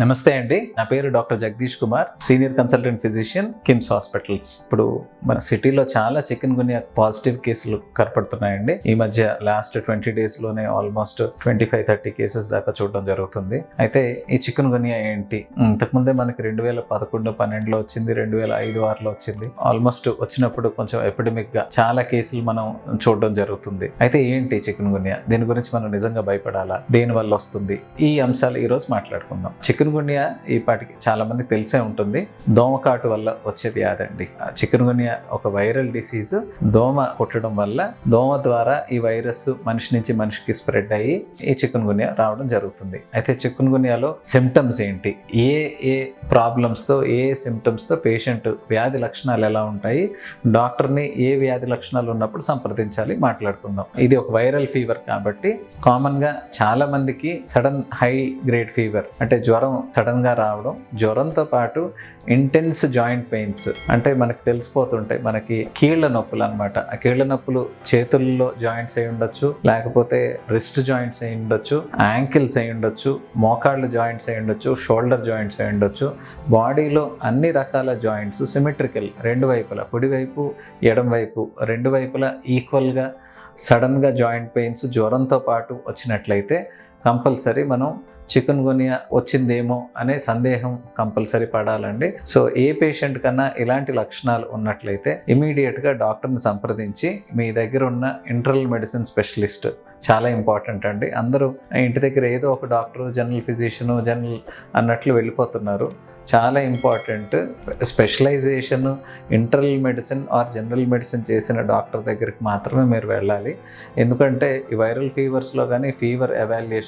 నమస్తే అండి. నా పేరు doctor Jagadish Kumar senior consultant physician KIMS hospitals. ఇప్పుడు మన సిటీలో చాలా చికెన్ గున్యా పాజిటివ్ కేసులు కనపడుతున్నాయండి. ఈ మధ్య లాస్ట్ ట్వంటీ డేస్లోనే almost twenty five thirty cases దాకా చూడడం జరుగుతుంది. అయితే ఈ చికెన్ గున్యా ఏంటి? ఇంతకుముందే మనకి రెండు వేల పదకొండు పన్నెండులో వచ్చింది రెండు వేల ఐదు ఆరులో వచ్చింది. ఆల్మోస్ట్ వచ్చినప్పుడు కొంచెం ఎపిడమిక్గా చాలా కేసులు మనం చూడడం జరుగుతుంది. అయితే ఏంటి చికెన్ గున్యా దీని గురించి మనం నిజంగా భయపడాలా? దేని వల్ల వస్తుంది? ఈ అంశాలు ఈ రోజు మాట్లాడుకుందాం. చికెన్ గున్యా ఈ పాటికి చాలా మందికి తెలిసే ఉంటుంది. దోమకాటు వల్ల వచ్చే వ్యాధి అండి. చికెన్ గున్యా ఒక వైరల్ డిసీజ్. దోమ కుట్టడం వల్ల దోమ ద్వారా ఈ వైరస్ మనిషి నుంచి మనిషికి స్ప్రెడ్ అయ్యి ఈ చికెన్ గున్యా రావడం జరుగుతుంది. అయితే చికెన్ గున్యాలో సిమ్టమ్స్ ఏంటి? ఏ ఏ ప్రాబ్లమ్స్తో ఏ సిమ్టమ్స్తో పేషెంట్ వ్యాధి లక్షణాలు ఎలా ఉంటాయి? డాక్టర్ని ఏ వ్యాధి లక్షణాలు ఉన్నప్పుడు సంప్రదించాలి మాట్లాడుకుందాం. ఇది ఒక వైరల్ ఫీవర్ కాబట్టి కామన్గా చాలా మందికి సడన్ హై గ్రేడ్ ఫీవర్ అంటే జ్వరం సడన్గా రావడం జ్వరంతో పాటు ఇంటెన్స్ జాయింట్ పెయిన్స్ అంటే మనకి తెలిసిపోతుంటాయి మనకి కీళ్ళ నొప్పులు అనమాట ఆ కీళ్ళ నొప్పులు చేతుల్లో జాయింట్స్ అయి ఉండొచ్చు లేకపోతే రిస్ట్ జాయింట్స్ అయి ఉండొచ్చు యాంకిల్స్ అయి ఉండొచ్చు మోకాళ్ళు జాయింట్స్ అయి ఉండొచ్చు షోల్డర్ జాయింట్స్ అయి ఉండొచ్చు. బాడీలో అన్ని రకాల జాయింట్స్ సిమెట్రికల్ రెండు వైపులా కుడివైపు ఎడం వైపు రెండు వైపులా ఈక్వల్గా సడన్గా జాయింట్ పెయిన్స్ జ్వరంతో పాటు వచ్చినట్లయితే కంపల్సరీ మనం చికెన్ గునియా వచ్చిందేమో అనే సందేహం కంపల్సరీ పడాలండి. సో ఏ పేషెంట్ కన్నా ఇలాంటి లక్షణాలు ఉన్నట్లయితే ఇమీడియట్గా డాక్టర్ని సంప్రదించి మీ దగ్గర ఉన్న ఇంటర్నల్ మెడిసిన్ స్పెషలిస్ట్ చాలా ఇంపార్టెంట్ అండి. అందరూ ఇంటి దగ్గర ఏదో ఒక డాక్టర్ జనరల్ ఫిజిషియను జనరల్ అన్నట్లు వెళ్ళిపోతున్నారు. చాలా important specialization internal medicine or general medicine చేసిన డాక్టర్ దగ్గరికి మాత్రమే మీరు వెళ్ళాలి. ఎందుకంటే ఈ వైరల్ ఫీవర్స్లో కానీ ఫీవర్ ఎవాల్యుయేషన్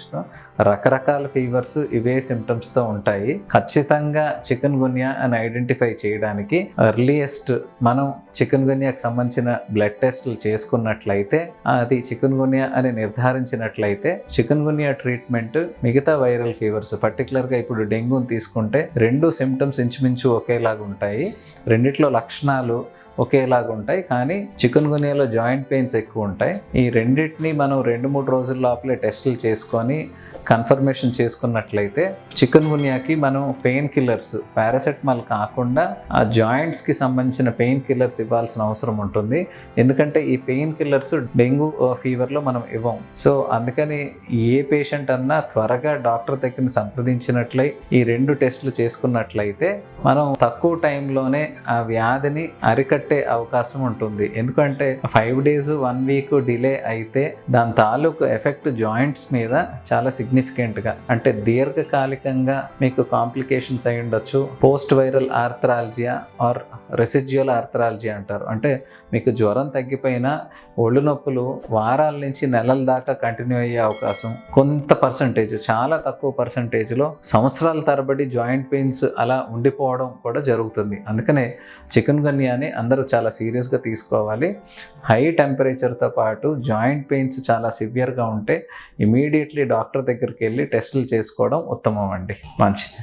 రకరకాల ఫీవర్స్ ఇవే సిమ్టమ్స్తో ఉంటాయి. ఖచ్చితంగా చికెన్ గున్యా అని ఐడెంటిఫై చేయడానికి ఎర్లియస్ట్ మనం చికెన్ గున్యాకి సంబంధించిన బ్లడ్ టెస్ట్లు చేసుకున్నట్లయితే అది చికెన్ గున్యా అని నిర్ధారించినట్లయితే చికెన్ గున్యా ట్రీట్మెంట్ మిగతా వైరల్ ఫీవర్స్ పర్టికులర్గా ఇప్పుడు డెంగ్యూని తీసుకుంటే రెండు సిమ్టమ్స్ ఇంచుమించు ఒకేలాగా ఉంటాయి. రెండిట్లో లక్షణాలు ఒకేలాగా ఉంటాయి. కానీ చికెన్ గునియాలో జాయింట్ పెయిన్స్ ఎక్కువ ఉంటాయి. ఈ రెండింటిని మనం రెండు మూడు రోజుల లోపలే టెస్టులు చేసుకొని కన్ఫర్మేషన్ చేసుకున్నట్లయితే చికెన్ గునియాకి మనం పెయిన్ కిల్లర్స్ పారాసెటమాల్ కాకుండా ఆ జాయింట్స్కి సంబంధించిన పెయిన్ కిల్లర్స్ ఇవ్వాల్సిన అవసరం ఉంటుంది. ఎందుకంటే ఈ పెయిన్ కిల్లర్స్ డెంగ్యూ ఫీవర్లో మనం ఇవ్వం. సో అందుకని ఏ పేషెంట్ అన్నా త్వరగా డాక్టర్ దగ్గర సంప్రదించినట్లయి ఈ రెండు టెస్టులు చేసుకున్నట్లయితే మనం తక్కువ టైంలోనే ఆ వ్యాధిని అరికట్టే అవకాశం ఉంటుంది. ఎందుకంటే five days one week delay అయితే దాని తాలూకు ఎఫెక్ట్ జాయింట్స్ మీద చాలా సిగ్నిఫికెంట్గా అంటే దీర్ఘకాలికంగా మీకు కాంప్లికేషన్స్ అయి ఉండొచ్చు. Post viral arthralgia or residual arthralgia అంటారు. అంటే మీకు జ్వరం తగ్గిపోయినా ఒళ్ళు నొప్పులు వారాల నుంచి నెలల దాకా కంటిన్యూ అయ్యే అవకాశం కొంత పర్సంటేజ్ చాలా తక్కువ పర్సంటేజ్లో సంవత్సరాల తరబడి జాయింట్ పెయిన్స్ అలా ఉండిపోవడం కూడా జరుగుతుంది. అందుకనే చికెన్ గన్యాని అందరూ చాలా సీరియస్గా తీసుకోవాలి. హై టెంపరేచర్తో పాటు జాయింట్ పెయిన్స్ చాలా సివియర్గా ఉంటే ఇమీడియట్లీ డాక్టర్ దగ్గరికి వెళ్ళి టెస్టులు చేసుకోవడం ఉత్తమం అండి. మంచిది.